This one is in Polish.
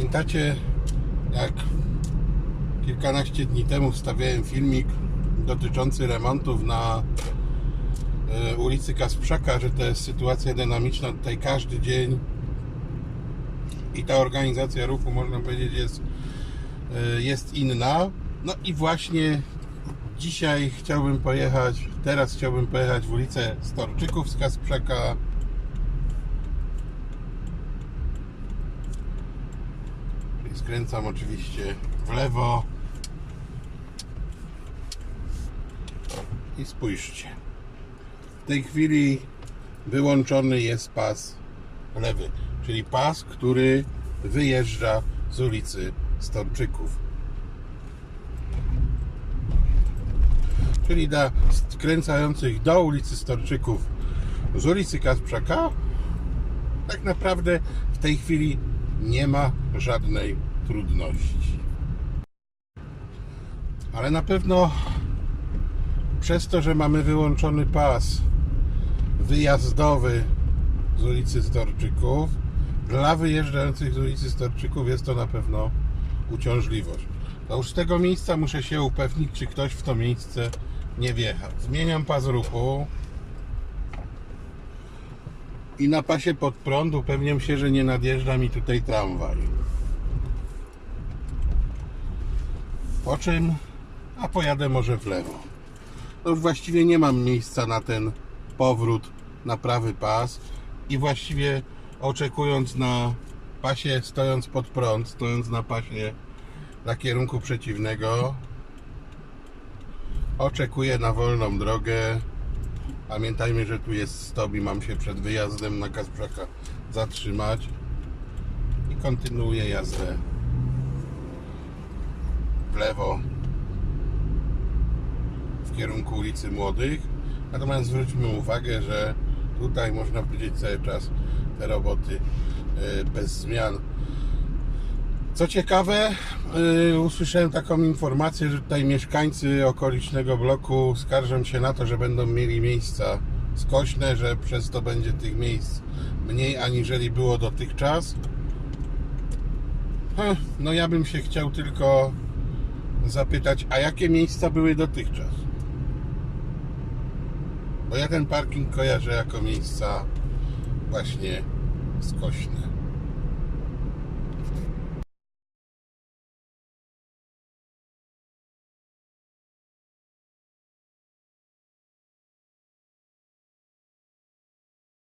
Pamiętacie, jak kilkanaście dni temu wstawiałem filmik dotyczący remontów na e, ulicy Kasprzaka, że to jest sytuacja dynamiczna tutaj każdy dzień i ta organizacja ruchu, można powiedzieć, jest, e, jest inna. No i właśnie dzisiaj chciałbym pojechać, teraz chciałbym pojechać w ulicę Storczyków z Kasprzaka. Skręcam oczywiście w lewo. I spójrzcie. W tej chwili wyłączony jest pas lewy, czyli pas, który wyjeżdża z ulicy Storczyków. Czyli dla skręcających do ulicy Storczyków z ulicy Kasprzaka tak naprawdę w tej chwili nie ma żadnej trudności. Ale na pewno przez to, że mamy wyłączony pas wyjazdowy z ulicy Storczyków, dla wyjeżdżających z ulicy Storczyków jest to na pewno uciążliwość. To już z tego miejsca muszę się upewnić, czy ktoś w to miejsce nie wjechał. Zmieniam pas ruchu i na pasie pod prąd upewniam się, że nie nadjeżdża mi tutaj tramwaj. Po czym, a pojadę może w lewo. No właściwie nie mam miejsca na ten powrót na prawy pas i właściwie oczekując na pasie, stojąc pod prąd, stojąc na pasie dla kierunku przeciwnego, oczekuję na wolną drogę. Pamiętajmy, że tu jest stop i mam się przed wyjazdem na Kasprzaka zatrzymać i kontynuuję jazdę w lewo w kierunku ulicy Młodych. Natomiast zwróćmy uwagę, że tutaj można powiedzieć cały czas te roboty e, bez zmian. Co ciekawe, yy, usłyszałem taką informację, że tutaj mieszkańcy okolicznego bloku skarżą się na to, że będą mieli miejsca skośne, że przez to będzie tych miejsc mniej aniżeli było dotychczas. No ja bym się chciał tylko zapytać, a jakie miejsca były dotychczas? Bo ja ten parking kojarzę jako miejsca właśnie skośne.